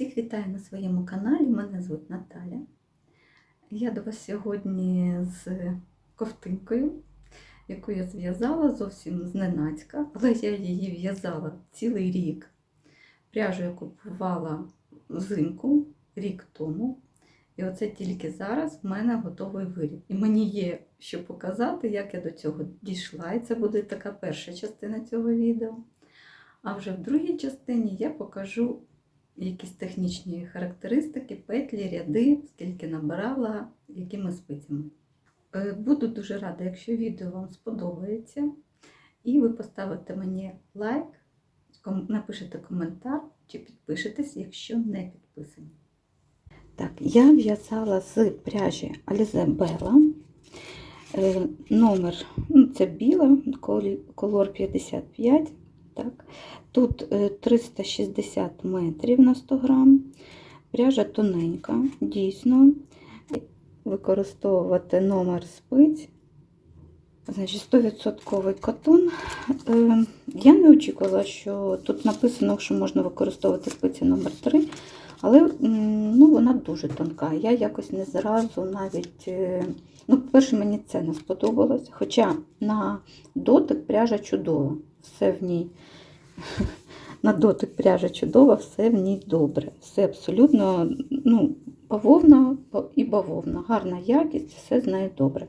Всіх вітаю на своєму каналі. Мене звуть Наталя. Я до вас сьогодні з ковтинкою, яку я зв'язала зовсім зненацька, але я її в'язала цілий рік. Пряжу я купувала взимку рік тому. І оце тільки зараз в мене готовий виріб. І мені є що показати, як я до цього дійшла. І це буде така перша частина цього відео. А вже в другій частині я покажу якісь технічні характеристики, петлі, ряди, скільки набирала, якими спицями. Е, Буду дуже рада, якщо відео вам сподобається. І ви поставите мені лайк, напишете коментар чи підпишетесь, якщо не підписані. Так, я в'язала з пряжі Alize. Е, Номер ну, це біла, колор 55. Так. Тут е, 360 метрів на 100 грам. Пряжа тоненька, дійсно. Використовувати номер спиць. Значить, 100% котон. Е, Я не очікувала, що тут написано, що можна використовувати спиці номер 3 але ну, вона дуже тонка. Я якось не зразу навіть. е, Ну, по-перше, мені це не сподобалось. Хоча на дотик пряжа чудова, все в ній. На дотик пряжа чудова, все в ній добре. Все абсолютно ну, бавовна і бавовна. Гарна якість, все з нею добре.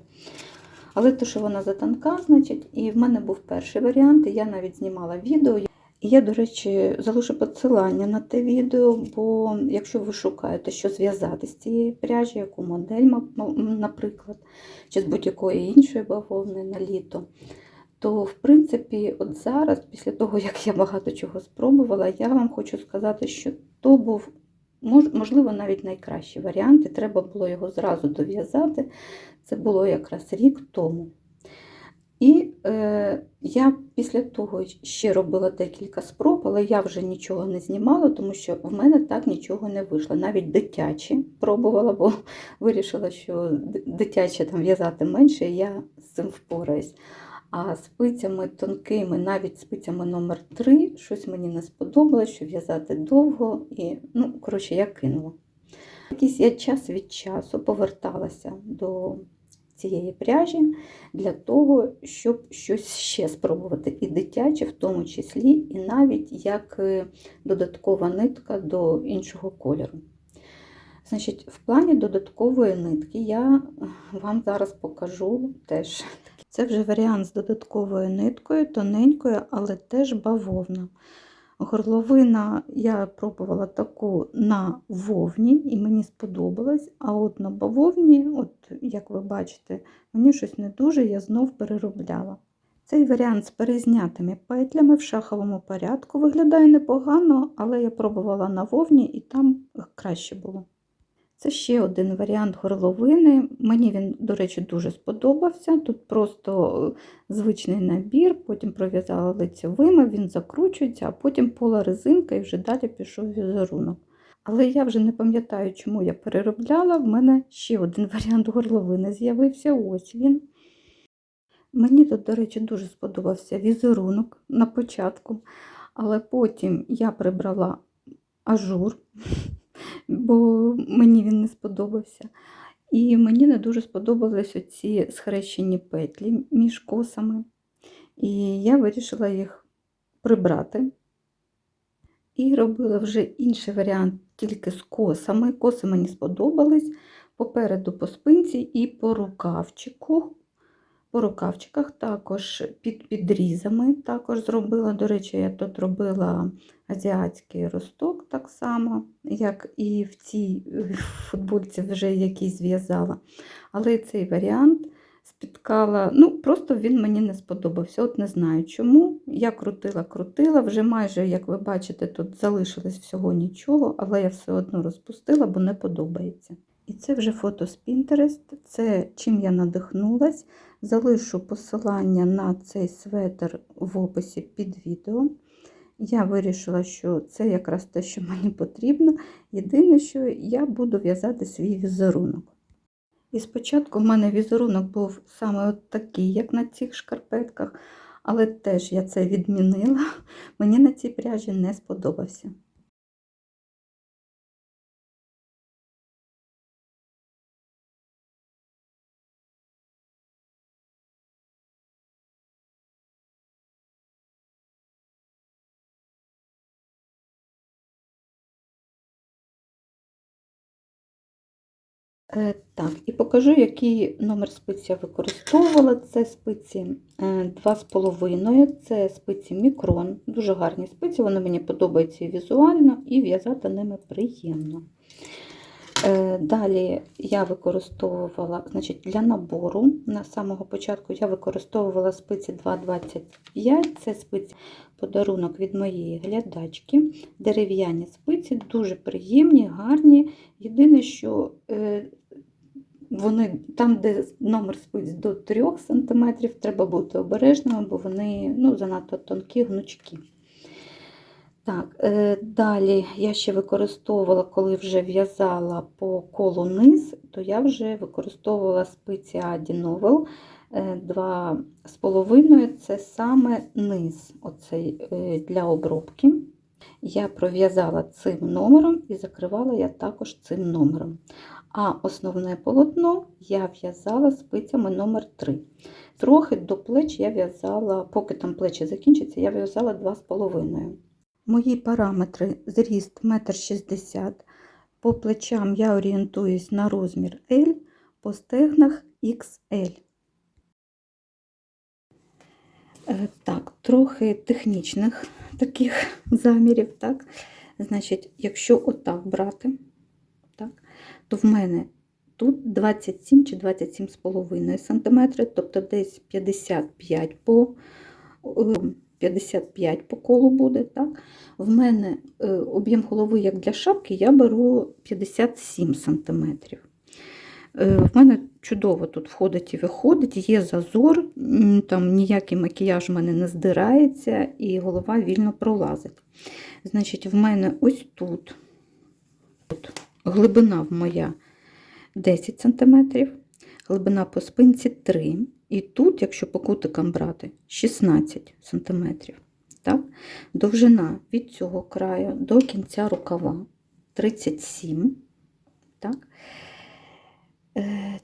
Але те, що вона затонка, значить, і в мене був перший варіант, і я навіть знімала відео. І я, до речі, залишу посилання на те відео, бо якщо ви шукаєте, що зв'язати з цієї пряжі, яку модель, наприклад, чи з будь-якої іншої бавовни на літо, то, в принципі, от зараз, після того, як я багато чого спробувала, я вам хочу сказати, що то був, можливо, навіть найкращий варіант, і треба було його зразу дов'язати. Це було якраз рік тому. І е, я після того ще робила декілька спроб, але я вже нічого не знімала, тому що в мене так нічого не вийшло. Навіть дитячі пробувала, бо вирішила, що дитяче там в'язати менше, і я з цим впораюсь. А спицями тонкими, навіть спицями номер 3 щось мені не сподобалось, що в'язати довго. І, ну, коротше, я кинула. Якийсь я час від часу поверталася до цієї пряжі для того, щоб щось ще спробувати. І дитяче, в тому числі, і навіть як е, додаткова нитка до іншого кольору. Значить, в плані додаткової нитки я вам зараз покажу теж. Це вже варіант з додатковою ниткою, тоненькою, але теж бавовна. Горловина я пробувала таку на вовні, і мені сподобалось. А от на бавовні, от як ви бачите, мені щось не дуже, я знов переробляла. Цей варіант з перезнятими петлями в шаховому порядку виглядає непогано, але я пробувала на вовні і там краще було. Це ще один варіант горловини. Мені він, до речі, дуже сподобався. Тут просто звичний набір, потім пров'язала лицьовими, він закручується, а потім пола резинка і вже далі пішов візерунок. Але я вже не пам'ятаю, чому я переробляла. В мене ще один варіант горловини з'явився. Ось він. Мені тут, до речі, дуже сподобався візерунок на початку, але потім я прибрала ажур, бо мені він не сподобався. І мені не дуже сподобались оці схрещені петлі між косами. І я вирішила їх прибрати. І робила вже інший варіант тільки з косами. Коси мені сподобались попереду по спинці і по рукавчику. По рукавчиках також під підрізами також зробила. До речі, я тут робила азіатський росток так само, як і в цій е, футбольці вже який зв'язала. Але цей варіант спіткала, ну просто він мені не сподобався. От не знаю чому. Я крутила, крутила, вже майже, як ви бачите, тут залишилось всього нічого, але я все одно розпустила, бо не подобається. І це вже фото з Pinterest, це чим я надихнулась. Залишу посилання на цей светр в описі під відео. Я вирішила, що це якраз те, що мені потрібно. Єдине, що я буду в'язати свій візерунок. І спочатку в мене візерунок був саме от такий, як на цих шкарпетках, але теж я це відмінила. Мені на цій пряжі не сподобався. Так, і покажу, який номер спиць я використовувала. Це спиці е, 2,5, це спиці мікрон. Дуже гарні спиці, вони мені подобаються візуально, і в'язати ними приємно. Е, Далі я використовувала, значить, для набору на самого початку я використовувала спиці 2,25, це спиці подарунок від моєї глядачки. Дерев'яні спиці, дуже приємні, гарні. Єдине, що е, вони там, де номер спиць до 3 см, треба бути обережними, бо вони ну, занадто тонкі, гнучкі. Так, е, далі я ще використовувала, коли вже в'язала по колу низ, то я вже використовувала спиці Adi Novel 2,5 це саме низ оцей, е, для обробки. Я пров'язала цим номером і закривала я також цим номером. А основне полотно я в'язала спицями номер 3 Трохи до плеч я в'язала, поки там плечі закінчаться, я в'язала 2,5. Мої параметри зріст 1,60 м. По плечам я орієнтуюсь на розмір L, по стегнах XL. Е, Так, трохи технічних таких замірів. Так? Значить, якщо отак брати, то в мене тут 27 чи 27,5 см, тобто десь 55 по, е, 55 по колу буде. Так? В мене е, об'єм голови, як для шапки, я беру 57 см. Е, В мене чудово тут входить і виходить, є зазор, там ніякий макіяж в мене не здирається, і голова вільно пролазить. Значить, в мене ось тут глибина моя 10 см, глибина по спинці 3 І тут, якщо по кутикам брати, 16 см. Так? Довжина від цього краю до кінця рукава 37 так? Е,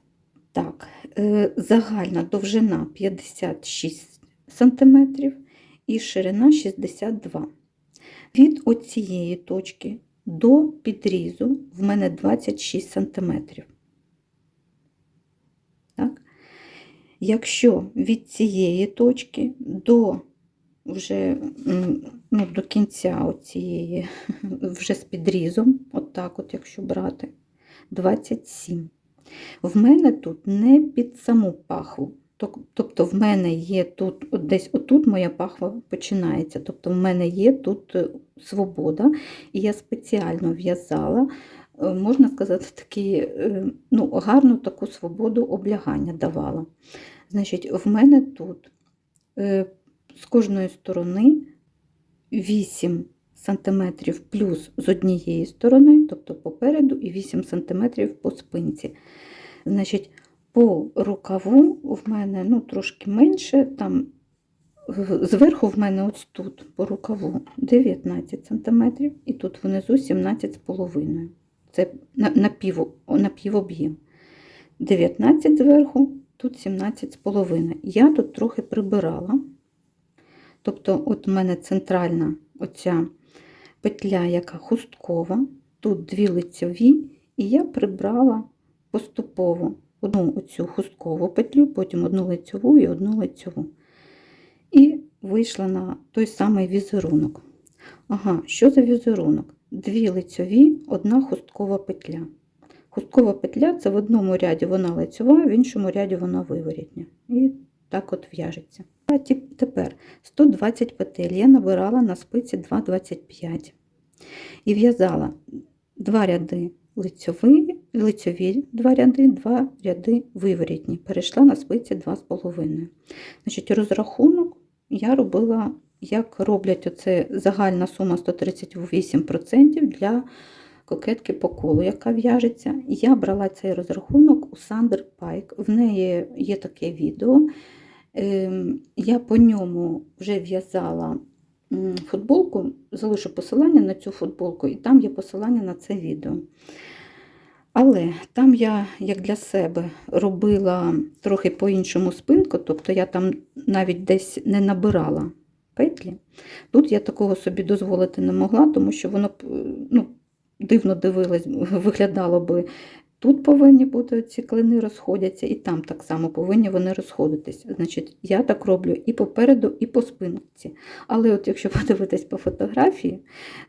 так, е, загальна довжина 56 см і ширина 62 Від оцієї точки до підрізу в мене 26 см. Так? Якщо від цієї точки до вже ну, до кінця оцієї, вже з підрізом, от так от, якщо брати, 27. В мене тут не під саму пахву. Тоб- Тобто в мене є тут, десь отут моя пахва починається. Тобто в мене є тут е, свобода, і я спеціально в'язала, е, можна сказати, такі, е, ну, гарну таку свободу облягання давала. Значить, в мене тут з кожної сторони 8 см плюс з однієї сторони, тобто попереду, і 8 см по спинці. Значить, по рукаву в мене ну, трошки менше, там зверху в мене ось тут по рукаву 19 см, і тут внизу 17,5 Це на, на, півоб'єм. 19 зверху, тут 17,5 Я тут трохи прибирала. Тобто, от у мене центральна оця петля, яка хусткова, тут дві лицьові, і я прибрала поступово одну оцю хусткову петлю, потім одну лицьову і одну лицьову. І вийшла на той самий візерунок. Ага, що за візерунок? Дві лицьові, одна хусткова петля. Хусткова петля це в одному ряді вона лицьова, в іншому ряді вона виворітня. І так от в'яжеться. А тепер 120 петель я набирала на спиці 2,25 і в'язала два ряди лицьові, лицьові два ряди, два ряди виворітні. Перейшла на спиці 2,5. Значить, розрахунок я робила, як роблять оце загальна сума 138% для кокетки по колу, яка в'яжеться. Я брала цей розрахунок у Сандер Пайк. В неї є таке відео. Ем, Я по ньому вже в'язала футболку, залишу посилання на цю футболку, і там є посилання на це відео. Але там я, як для себе, робила трохи по-іншому спинку, тобто я там навіть десь не набирала петлі. Тут я такого собі дозволити не могла, тому що воно ну, дивно дивилось, виглядало би тут повинні бути ці клини розходяться, і там так само повинні вони розходитися. Значить, я так роблю і попереду, і по спинці. Але от якщо подивитись по фотографії,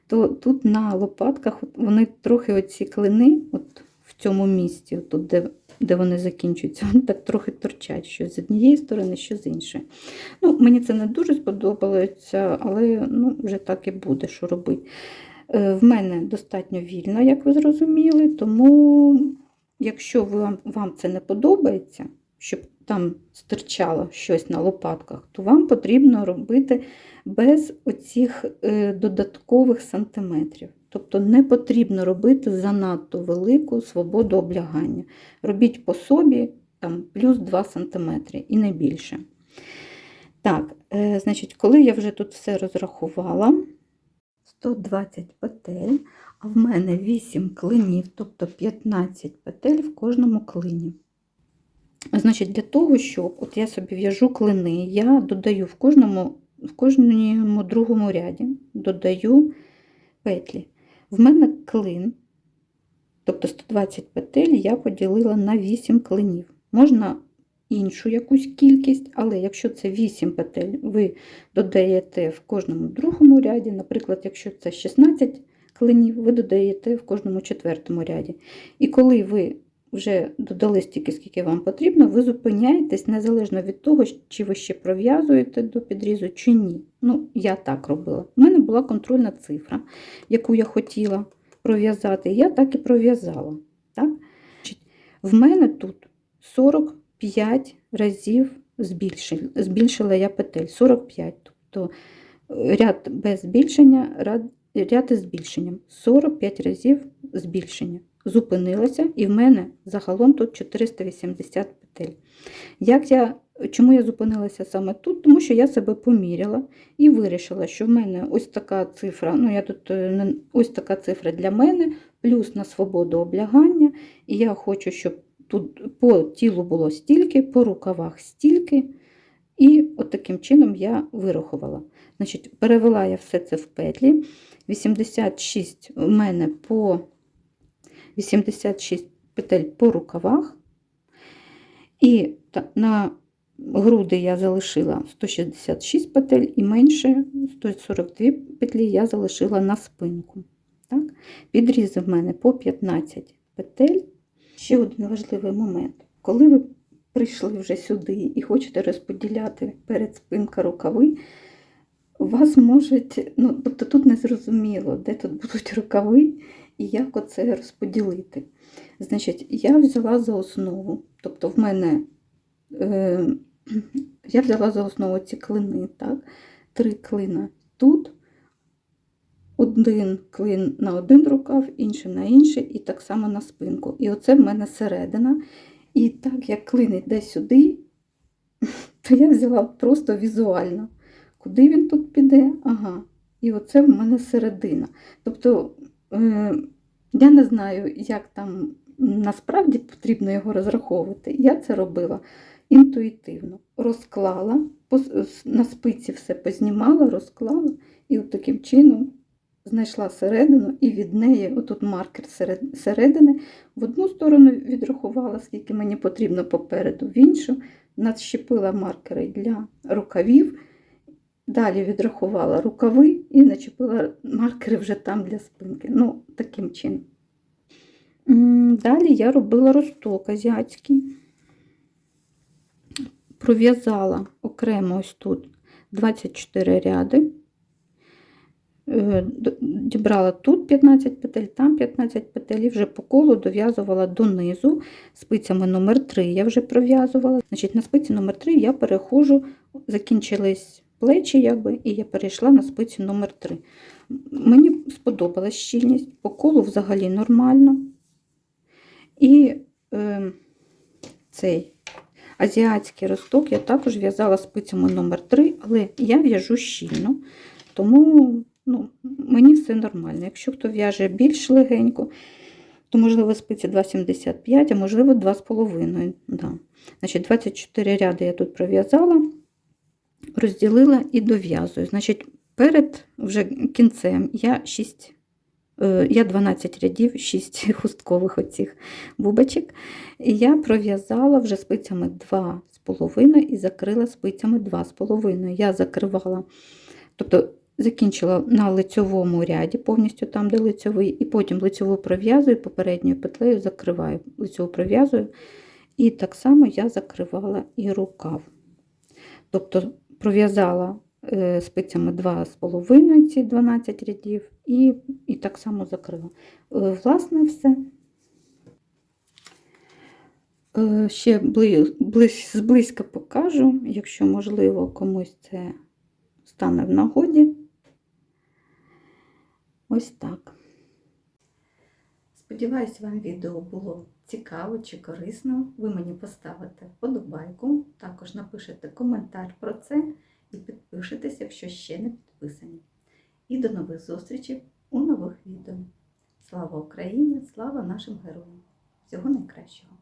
то тут на лопатках вони трохи оці клини, от в цьому місці, тут, де, де вони закінчуються, вони так трохи торчать, що з однієї сторони, що з іншої. Ну, мені це не дуже сподобалося, але ну, вже так і буде, що робити. Е, В мене достатньо вільно, як ви зрозуміли, тому якщо вам, вам це не подобається, щоб там стирчало щось на лопатках, то вам потрібно робити без оцих е, додаткових сантиметрів. Тобто не потрібно робити занадто велику свободу облягання. Робіть по собі там, плюс 2 см і не більше. Так, е, значить, коли я вже тут все розрахувала, 120 петель, а в мене 8 клинів, тобто 15 петель в кожному клині. Значить, для того, щоб от я собі в'яжу клини, я додаю в кожному, в кожному другому ряді додаю петлі. В мене клин, тобто 120 петель, я поділила на 8 клинів. Можна іншу якусь кількість, але якщо це 8 петель, ви додаєте в кожному другому ряді, наприклад, якщо це 16 клинів, ви додаєте в кожному четвертому ряді. І коли ви вже додали стільки, скільки вам потрібно, ви зупиняєтесь незалежно від того, чи ви ще пров'язуєте до підрізу, чи ні. Ну, я так робила. У мене була контрольна цифра, яку я хотіла пров'язати, я так і пров'язала. В мене тут 45 разів збільшила, збільшила я петель. 45. Тобто е, ряд без збільшення, ряд, ряд із збільшенням. 45 разів збільшення. Зупинилася, і в мене загалом тут 480 петель. Як я, чому я зупинилася саме тут? Тому що я себе поміряла і вирішила, що в мене ось така цифра, ну я тут е, ось така цифра для мене, плюс на свободу облягання. І я хочу, щоб тут по тілу було стільки, по рукавах стільки. І от таким чином я вирахувала. Значить, перевела я все це в петлі. 86 у мене по 86 петель по рукавах. І на груди я залишила 166 петель і менше 142 петлі я залишила на спинку. Так? Підрізи в мене по 15 петель. Ще один важливий момент. Коли ви прийшли вже сюди і хочете розподіляти перед спинка рукави, вас можуть, ну, тобто тут не зрозуміло, де тут будуть рукави і як оце розподілити. Значить, я взяла за основу, тобто в мене е, я взяла за основу ці клини, так? три клина тут, один клин на один рукав, інший на інший, і так само на спинку. І оце в мене середина. І так як клин йде сюди, то я взяла просто візуально. Куди він тут піде? Ага. І оце в мене середина. Тобто е, я не знаю, як там насправді потрібно його розраховувати. Я це робила інтуїтивно. Розклала, на спиці все познімала, розклала, і от таким чином знайшла середину, і від неї, отут маркер середини, в одну сторону відрахувала, скільки мені потрібно попереду, в іншу надщепила маркери для рукавів. Далі відрахувала рукави і начепила маркери вже там для спинки. Ну, таким чином. Далі я робила росток азіатський. Пров'язала окремо ось тут 24 ряди. Е, Дібрала тут 15 петель, там 15 петель і вже по колу дов'язувала донизу спицями номер 3 я вже пров'язувала. Значить, на спиці номер 3 я переходжу, закінчились плечі, якби, і я перейшла на спицю номер 3 Мені сподобалась щільність, по колу взагалі нормально. І е, цей азіатський росток я також в'язала спицями номер 3 але я в'яжу щільно, тому ну, мені все нормально. Якщо хто в'яже більш легенько, то можливо спиці 2,75, а можливо 2,5. Да. Значить, 24 ряди я тут пров'язала, розділила і дов'язую. Значить, перед вже кінцем я 6 Е, Я 12 рядів, 6 хусткових оцих бубочок. І я пров'язала вже спицями 2,5 і закрила спицями 2,5. Я закривала, тобто закінчила на лицьовому ряді, повністю там, де лицьовий, і потім лицьову пров'язую, попередньою петлею закриваю, лицьову пров'язую. І так само я закривала і рукав. Тобто пров'язала е, спицями 2,5 ці 12 рядів, і, і так само закрила. Е, Власне, все. Е, Ще зблизька покажу, якщо можливо комусь це стане в нагоді. Ось так. Сподіваюсь, вам відео було цікаво чи корисно. Ви мені поставите вподобайку, також напишете коментар про це і підпишитесь, якщо ще не підписані. І до нових зустрічей у нових відео. Слава Україні! Слава нашим героям! Всього найкращого!